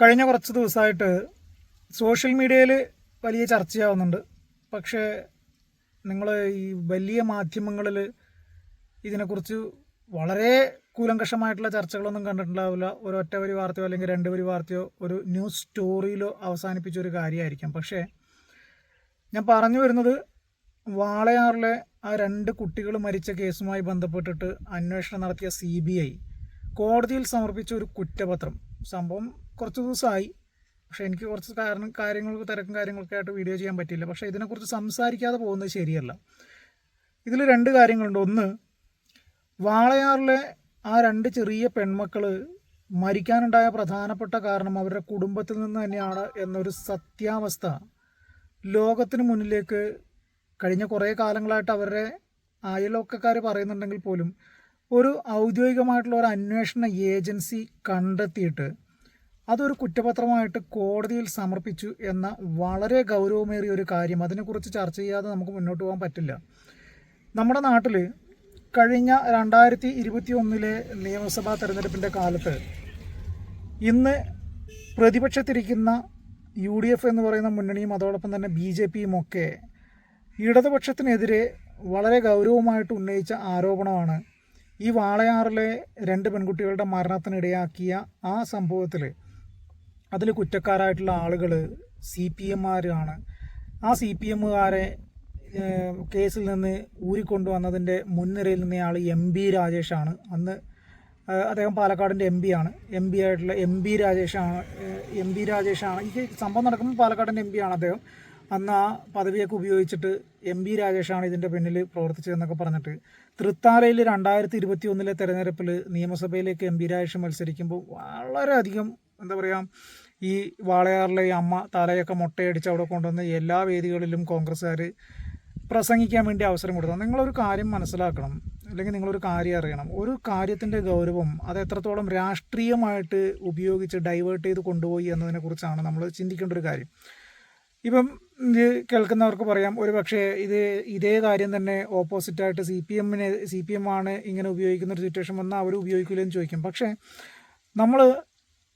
കഴിഞ്ഞ കുറച്ച് ദിവസമായിട്ട് സോഷ്യൽ മീഡിയയിൽ വലിയ ചർച്ചയാവുന്നുണ്ട്. പക്ഷേ നിങ്ങൾ ഈ വലിയ മാധ്യമങ്ങളിൽ ഇതിനെക്കുറിച്ച് വളരെ കൂലങ്കഷമായിട്ടുള്ള ചർച്ചകളൊന്നും കണ്ടിട്ടുണ്ടാവില്ല. ഒരു ഒറ്റ വരി വാർത്തയോ അല്ലെങ്കിൽ രണ്ട് വരി വാർത്തയോ ഒരു ന്യൂസ് സ്റ്റോറിയിലോ അവസാനിപ്പിച്ച ഒരു കാര്യമായിരിക്കാം. പക്ഷേ ഞാൻ പറഞ്ഞു വരുന്നത് വാളയാറിലെ ആ രണ്ട് കുട്ടികൾ മരിച്ച കേസുമായി ബന്ധപ്പെട്ടിട്ട് അന്വേഷണം നടത്തിയ സി ബി ഐ കോടതിയിൽ സമർപ്പിച്ച ഒരു കുറ്റപത്രം. സംഭവം കുറച്ച് ദിവസമായി. പക്ഷേ എനിക്ക് കുറച്ച് കാരണം കാര്യങ്ങൾ തിരക്കും കാര്യങ്ങളൊക്കെ ആയിട്ട് വീഡിയോ ചെയ്യാൻ പറ്റിയില്ല. പക്ഷേ ഇതിനെക്കുറിച്ച് സംസാരിക്കാതെ പോകുന്നത് ശരിയല്ല. ഇതിൽ രണ്ട് കാര്യങ്ങളുണ്ട്. ഒന്ന് വാളയാറിലെ ആ രണ്ട് ചെറിയ പെൺമക്കൾ മരിക്കാനുണ്ടായ പ്രധാനപ്പെട്ട കാരണം അവരുടെ കുടുംബത്തിൽ നിന്ന് തന്നെയാണ് എന്നൊരു സത്യാവസ്ഥ ലോകത്തിന് മുന്നിലേക്ക് കഴിഞ്ഞ കുറേ കാലങ്ങളായിട്ട് അവരുടെ അയൽവക്കക്കാർ പറയുന്നുണ്ടെങ്കിൽ പോലും ഒരു ഔദ്യോഗികമായിട്ടുള്ള ഒരു അന്വേഷണ ഏജൻസി കണ്ടെത്തിയിട്ട് അതൊരു കുറ്റപത്രമായിട്ട് കോടതിയിൽ സമർപ്പിച്ചു എന്ന വളരെ ഗൗരവമേറിയ ഒരു കാര്യം. അതിനെക്കുറിച്ച് ചർച്ച ചെയ്യാതെ നമുക്ക് മുന്നോട്ട് പോകാൻ പറ്റില്ല. നമ്മുടെ നാട്ടിൽ കഴിഞ്ഞ രണ്ടായിരത്തി ഇരുപത്തി ഒന്നിലെ നിയമസഭാ തെരഞ്ഞെടുപ്പിന്റെ കാലത്ത് ഇന്ന് പ്രതിപക്ഷത്തിരിക്കുന്ന യു ഡി എഫ് എന്ന് പറയുന്ന മുന്നണിയും അതോടൊപ്പം തന്നെ ബി ജെ പിയും ഒക്കെ ഇടതുപക്ഷത്തിനെതിരെ വളരെ ഗൗരവമായിട്ട് ഉന്നയിച്ച ആരോപണമാണ് ഈ വാളയാറിലെ രണ്ട് പെൺകുട്ടികളുടെ മരണത്തിനിടയാക്കിയ ആ സംഭവത്തിൽ അതിൽ കുറ്റക്കാരായിട്ടുള്ള ആളുകൾ സി പി എമ്മാരാണ് ആ സി പി എമ്മുകാരെ കേസിൽ നിന്ന് ഊരിക്കൊണ്ടുവന്നതിന്റെ മുൻനിരയിൽ നിന്നയാൾ എം ബി രാജേഷാണ്. അന്ന് അദ്ദേഹം പാലക്കാടിന്റെ എം ആണ്. എം പി ആയിട്ടുള്ള എം ബി രാജേഷാണ് എം ബി രാജേഷാണ്. ഈ സംഭവം നടക്കുമ്പോൾ പാലക്കാടിന്റെ എം ആണ് അദ്ദേഹം. അന്ന് ആ പദവിയൊക്കെ ഉപയോഗിച്ചിട്ട് എം ബി രാജേഷാണ് ഇതിന്റെ പിന്നിൽ പ്രവർത്തിച്ചതെന്നൊക്കെ പറഞ്ഞിട്ട് തൃത്താലയിൽ രണ്ടായിരത്തി ഇരുപത്തി ഒന്നിലെ തെരഞ്ഞെടുപ്പിൽ നിയമസഭയിലേക്ക് എം പി രാജേഷ് മത്സരിക്കുമ്പോൾ വളരെയധികം എന്താ പറയുക ഈ വാളയാറിലെ അമ്മ തലയൊക്കെ മുട്ടയടിച്ച് അവിടെ കൊണ്ടുവന്ന് എല്ലാ വേദികളിലും കോൺഗ്രസ്സുകാർ പ്രസംഗിക്കാൻ വേണ്ടി അവസരം കൊടുത്തു നിങ്ങളൊരു കാര്യം മനസ്സിലാക്കണം അല്ലെങ്കിൽ നിങ്ങളൊരു കാര്യം അറിയണം. ഒരു കാര്യത്തിന്റെ ഗൗരവം അത് എത്രത്തോളം രാഷ്ട്രീയമായിട്ട് ഉപയോഗിച്ച് ഡൈവേർട്ട് ചെയ്ത് കൊണ്ടുപോയി എന്നതിനെക്കുറിച്ചാണ് നമ്മൾ ചിന്തിക്കേണ്ട ഒരു കാര്യം. ഇപ്പം ഇത് കേൾക്കുന്നവർക്ക് പറയാം ഒരു പക്ഷേ ഇത് ഇതേ കാര്യം തന്നെ ഓപ്പോസിറ്റായിട്ട് സി പി എമ്മിനെ സി പി എം ആണ് ഇങ്ങനെ ഉപയോഗിക്കുന്ന ഒരു സിറ്റുവേഷൻ വന്നാൽ അവർ ഉപയോഗിക്കില്ലെന്ന് ചോദിക്കും. പക്ഷേ നമ്മൾ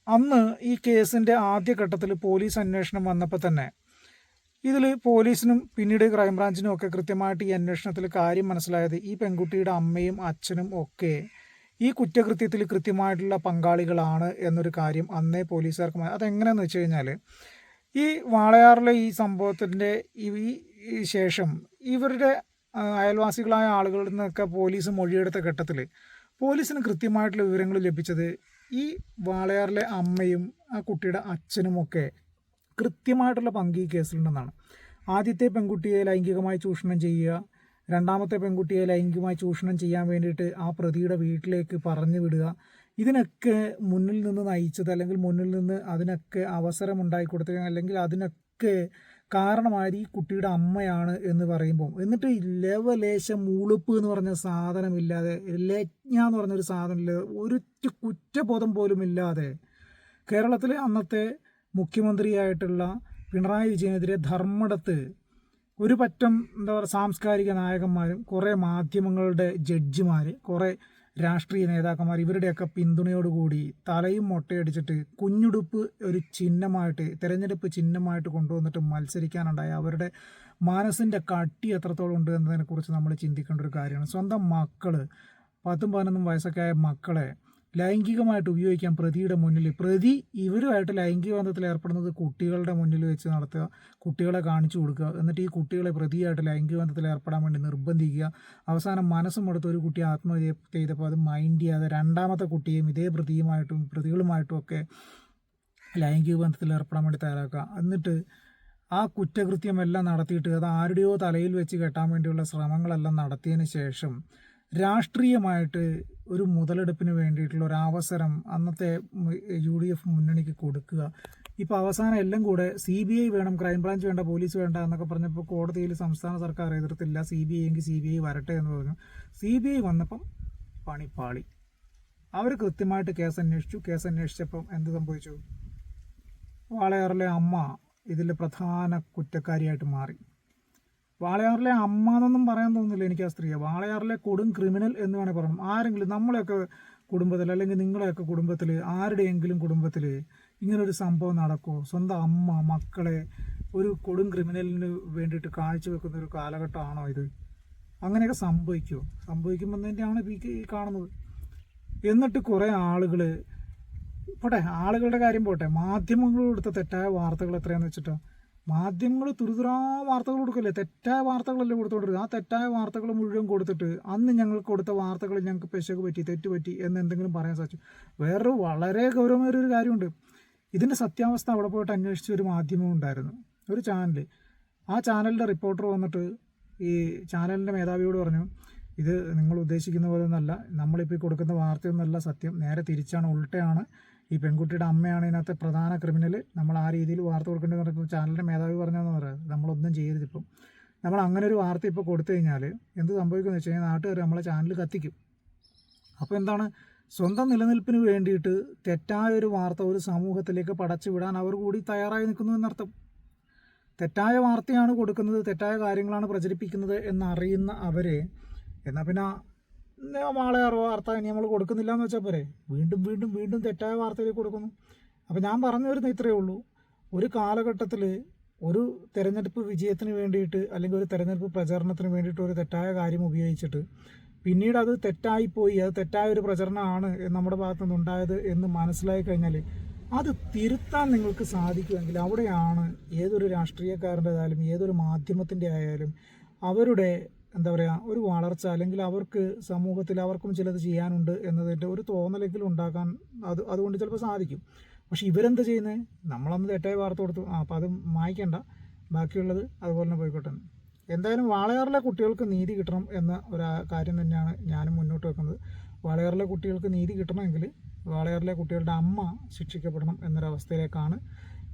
അന്ന് ഈ കേസിന്റെ ആദ്യഘട്ടത്തിൽ പോലീസ് അന്വേഷണം വന്നപ്പോൾ തന്നെ ഇതിൽ പോലീസിനും പിന്നീട് ക്രൈംബ്രാഞ്ചിനും ഒക്കെ കൃത്യമായിട്ട് ഈ അന്വേഷണത്തിൽ കാര്യം മനസ്സിലായത് ഈ പെൺകുട്ടിയുടെ അമ്മയും അച്ഛനും ഒക്കെ ഈ കുറ്റകൃത്യത്തിൽ കൃത്യമായിട്ടുള്ള പങ്കാളികളാണ് എന്നൊരു കാര്യം അന്നേ പോലീസുകാർക്ക് അതെങ്ങനെയാണെന്ന് വെച്ച് കഴിഞ്ഞാൽ ഈ വാളയാറിലെ ഈ സംഭവത്തിന്റെ ഈ ശേഷം ഇവരുടെ അയൽവാസികളായ ആളുകളിൽ നിന്നൊക്കെ പോലീസ് മൊഴിയെടുത്ത ഘട്ടത്തിൽ പോലീസിന് കൃത്യമായിട്ടുള്ള വിവരങ്ങൾ ലഭിച്ചത് ഈ വാളയാറിലെ അമ്മയും ആ കുട്ടിയുടെ അച്ഛനുമൊക്കെ കൃത്യമായിട്ടുള്ള പങ്ക് ഈ കേസിലുണ്ടെന്നാണ്. ആദ്യത്തെ പെൺകുട്ടിയെ ലൈംഗികമായി ചൂഷണം ചെയ്യുക രണ്ടാമത്തെ പെൺകുട്ടിയെ ലൈംഗികമായി ചൂഷണം ചെയ്യാൻ വേണ്ടിയിട്ട് ആ പ്രതിയുടെ വീട്ടിലേക്ക് പറഞ്ഞു വിടുക ഇതിനൊക്കെ മുന്നിൽ നിന്ന് നയിച്ചത് അല്ലെങ്കിൽ മുന്നിൽ നിന്ന് അതിനൊക്കെ അവസരം ഉണ്ടായി കൊടുത്തത് അല്ലെങ്കിൽ അതിനൊക്കെ കാരണമായത് ഈ കുട്ടിയുടെ അമ്മയാണ് എന്ന് പറയുമ്പോൾ. എന്നിട്ട് ലവലേശം ഉളുപ്പ് എന്ന് പറഞ്ഞ സാധനമില്ലാതെ ലജ്ഞ എന്ന് പറഞ്ഞൊരു സാധനമില്ലാതെ ഒരു കുറ്റബോധം പോലും ഇല്ലാതെ കേരളത്തിലെ അന്നത്തെ മുഖ്യമന്ത്രിയായിട്ടുള്ള പിണറായി വിജയനെതിരെ ധർമ്മടത്ത് ഒരു പറ്റം എന്താ പറയുക സാംസ്കാരിക നായകന്മാരും കുറേ മാധ്യമങ്ങളുടെ ജഡ്ജിമാർ കുറേ രാഷ്ട്രീയ നേതാക്കന്മാർ ഇവരുടെയൊക്കെ പിന്തുണയോടുകൂടി തലയും മൊട്ടയടിച്ചിട്ട് കുഞ്ഞുടുപ്പ് ഒരു ചിഹ്നമായിട്ട് തെരഞ്ഞെടുപ്പ് ചിഹ്നമായിട്ട് കൊണ്ടുവന്നിട്ട് മത്സരിക്കാനുണ്ടായ അവരുടെ മനസ്സിന്റെ കട്ടി എത്രത്തോളം ഉണ്ട് എന്നതിനെക്കുറിച്ച് നമ്മൾ ചിന്തിക്കേണ്ട ഒരു കാര്യമാണ്. സ്വന്തം മക്കൾ പത്തും പതിനൊന്നും വയസ്സൊക്കെ ആയ മക്കളെ ലൈംഗികമായിട്ട് ഉപയോഗിക്കാൻ പ്രതിയുടെ മുന്നിൽ പ്രതി ഇവരുമായിട്ട് ലൈംഗിക ബന്ധത്തിൽ ഏർപ്പെടുന്നത് കുട്ടികളുടെ മുന്നിൽ വെച്ച് നടത്തുക കുട്ടികളെ കാണിച്ചു കൊടുക്കുക. എന്നിട്ട് ഈ കുട്ടികളെ പ്രതിയായിട്ട് ലൈംഗിക ബന്ധത്തിൽ ഏർപ്പെടാൻ വേണ്ടി നിർബന്ധിക്കുക. അവസാനം മനസ്സും കൊടുത്ത് ഒരു കുട്ടി ആത്മഹത്യ ചെയ്തപ്പോൾ അത് മൈൻഡ് ചെയ്യാതെ രണ്ടാമത്തെ കുട്ടിയും ഇതേ പ്രതിയുമായിട്ടും പ്രതികളുമായിട്ടും ഒക്കെ ലൈംഗിക ബന്ധത്തിൽ ഏർപ്പെടാൻ വേണ്ടി തയ്യാറാക്കുക. എന്നിട്ട് ആ കുറ്റകൃത്യമെല്ലാം നടത്തിയിട്ട് അത് ആരുടെയോ തലയിൽ വെച്ച് കെട്ടാൻ വേണ്ടിയുള്ള ശ്രമങ്ങളെല്ലാം നടത്തിയതിന് ശേഷം രാഷ്ട്രീയമായിട്ട് ഒരു മുതലെടുപ്പിന് വേണ്ടിയിട്ടുള്ള ഒരു അവസരം അന്നത്തെ യു ഡി എഫ് മുന്നണിക്ക് കൊടുക്കുക. ഇപ്പോൾ അവസാനം എല്ലാം കൂടെ സി ബി ഐ വേണം ക്രൈംബ്രാഞ്ച് വേണ്ട പോലീസ് വേണ്ട എന്നൊക്കെ പറഞ്ഞപ്പോൾ കോടതിയിൽ സംസ്ഥാന സർക്കാർ എതിർത്തില്ല C B I C B I വരട്ടെ എന്ന് പറഞ്ഞു. സി ബി ഐ വന്നപ്പം പണിപ്പാളി അവർ കൃത്യമായിട്ട് കേസ് അന്വേഷിച്ചു കേസ് അന്വേഷിച്ചപ്പം എന്ത് സംഭവിച്ചു? വാളയാറിലെ അമ്മ ഇതിൽ പ്രധാന കുറ്റക്കാരിയായിട്ട് മാറി. വാളയാറിലെ അമ്മ എന്നൊന്നും പറയാൻ തോന്നുന്നില്ല എനിക്ക് ആ സ്ത്രീയെ. വാളയാറിലെ കൊടും ക്രിമിനൽ എന്ന് വേണേൽ പറയണം ആരെങ്കിലും നമ്മളെയൊക്കെ കുടുംബത്തിൽ അല്ലെങ്കിൽ നിങ്ങളെയൊക്കെ കുടുംബത്തിൽ ആരുടെയെങ്കിലും കുടുംബത്തിൽ ഇങ്ങനൊരു സംഭവം നടക്കുമോ സ്വന്തം അമ്മ മക്കളെ ഒരു കൊടും ക്രിമിനലിന് വേണ്ടിയിട്ട് കാഴ്ചവെക്കുന്ന ഒരു കാലഘട്ടമാണോ ഇത്? അങ്ങനെയൊക്കെ സംഭവിക്കുമോ ഇപ്പോൾ ഈ കാണുന്നത്? എന്നിട്ട് കുറേ ആളുകൾ പോട്ടെ ആളുകളുടെ കാര്യം പോട്ടെ. മാധ്യമങ്ങൾ കൊടുത്ത തെറ്റായ വാർത്തകൾ എത്രയാണെന്ന് വെച്ചിട്ടോ? മാധ്യമങ്ങൾ തുരുതുരാ വാർത്തകൾ കൊടുക്കല്ലേ? തെറ്റായ വാർത്തകളല്ലേ കൊടുത്തോണ്ടിരുന്നത് ആ തെറ്റായ വാർത്തകൾ മുഴുവൻ കൊടുത്തിട്ട് അന്ന് ഞങ്ങൾ കൊടുത്ത വാർത്തകൾ ഞങ്ങൾക്ക് പെശക് പറ്റി തെറ്റ് പറ്റി എന്ന് എന്തെങ്കിലും പറയാൻ സാധിച്ചു. വേറൊരു വളരെ ഗൗരവമേറിയ ഒരു കാര്യമുണ്ട്. ഇതിന്റെ സത്യാവസ്ഥ അവിടെ പോയിട്ട് അന്വേഷിച്ച ഒരു മാധ്യമം ഉണ്ടായിരുന്നു. ഒരു ചാനൽ ആ ചാനലിന്റെ റിപ്പോർട്ടർ വന്നിട്ട് ഈ ചാനലിന്റെ മേധാവിയോട് പറഞ്ഞു ഇത് നിങ്ങൾ ഉദ്ദേശിക്കുന്ന പോലെ ഒന്നല്ല. നമ്മളിപ്പോൾ കൊടുക്കുന്ന വാർത്തയൊന്നല്ല സത്യം. നേരെ തിരിച്ചാണ് ഉൾട്ടയാണ്. ഈ പെൺകുട്ടിയുടെ അമ്മയാണ് ഇതിനകത്തെ പ്രധാന ക്രിമിനൽ നമ്മൾ ആ രീതിയിൽ വാർത്ത കൊടുക്കേണ്ടത് പറഞ്ഞപ്പോൾ ചാനലിന്റെ മേധാവി പറഞ്ഞതെന്ന് പറയാം. നമ്മളൊന്നും ചെയ്യരുത് ഇപ്പം. നമ്മൾ അങ്ങനെ ഒരു വാർത്ത ഇപ്പോൾ കൊടുത്തു കഴിഞ്ഞാൽ എന്ത് സംഭവിക്കുമെന്ന് വെച്ച് കഴിഞ്ഞാൽ നാട്ടുകാർ നമ്മളെ ചാനൽ കത്തിക്കും. അപ്പോൾ എന്താണ്? സ്വന്തം നിലനിൽപ്പിന് വേണ്ടിയിട്ട് തെറ്റായ ഒരു വാർത്ത ഒരു സമൂഹത്തിലേക്ക് പടച്ചു വിടാൻ അവർ കൂടി തയ്യാറായി നിൽക്കുന്നു എന്നർത്ഥം. തെറ്റായ വാർത്തയാണ് കൊടുക്കുന്നത് തെറ്റായ കാര്യങ്ങളാണ് പ്രചരിപ്പിക്കുന്നത് എന്നറിയുന്ന അവരെ എന്നാൽ പിന്നെ അറിവ് വാർത്ത ഇനി നമ്മൾ കൊടുക്കുന്നില്ല എന്ന് വെച്ചാൽ പോരെ. വീണ്ടും വീണ്ടും വീണ്ടും തെറ്റായ വാർത്തയിലേക്ക് കൊടുക്കുന്നു. അപ്പോൾ ഞാൻ പറഞ്ഞു വരുന്ന ഇത്രയേ ഉള്ളൂ. ഒരു കാലഘട്ടത്തിൽ ഒരു തെരഞ്ഞെടുപ്പ് വിജയത്തിന് വേണ്ടിയിട്ട് അല്ലെങ്കിൽ ഒരു തെരഞ്ഞെടുപ്പ് പ്രചരണത്തിന് വേണ്ടിയിട്ട് ഒരു തെറ്റായ കാര്യം ഉപയോഗിച്ചിട്ട് പിന്നീട് അത് തെറ്റായിപ്പോയി അത് തെറ്റായ ഒരു പ്രചരണമാണ് നമ്മുടെ ഭാഗത്തു നിന്നുണ്ടായത് എന്ന് മനസ്സിലായി കഴിഞ്ഞാൽ അത് തിരുത്താൻ നിങ്ങൾക്ക് സാധിക്കുമെങ്കിൽ അവിടെയാണ് ഏതൊരു രാഷ്ട്രീയക്കാരന്റെതായാലും ഏതൊരു മാധ്യമത്തിന്റെ ആയാലും അവരുടെ എന്താ പറയുക ഒരു വളർച്ച അല്ലെങ്കിൽ അവർക്ക് സമൂഹത്തിൽ അവർക്കും ചിലത് ചെയ്യാനുണ്ട് എന്നതിന്റെ ഒരു തോന്നലെങ്കിലും ഉണ്ടാക്കാൻ അത് അതുകൊണ്ട് ചിലപ്പോൾ സാധിക്കും. പക്ഷെ ഇവരെന്ത് ചെയ്യുന്നത് നമ്മളന്ന് തെറ്റായ വാർത്ത കൊടുത്തു. ആ അപ്പോൾ അത് മായ്ക്കണ്ട. ബാക്കിയുള്ളത് അതുപോലെ തന്നെ പോയിക്കോട്ടെ. എന്തായാലും വാളയാറിലെ കുട്ടികൾക്ക് നീതി കിട്ടണം എന്ന ഒരു കാര്യം തന്നെയാണ് ഞാനും മുന്നോട്ട് വെക്കുന്നത്. വാളയാറിലെ കുട്ടികൾക്ക് നീതി കിട്ടണമെങ്കിൽ വാളയാറിലെ കുട്ടികളുടെ അമ്മ ശിക്ഷിക്കപ്പെടണം എന്നൊരവസ്ഥയിലേക്കാണ്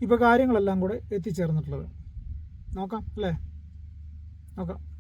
ഇപ്പോൾ കാര്യങ്ങളെല്ലാം കൂടെ എത്തിച്ചേർന്നിട്ടുള്ളത്. നോക്കാം അല്ലേ? നോക്കാം.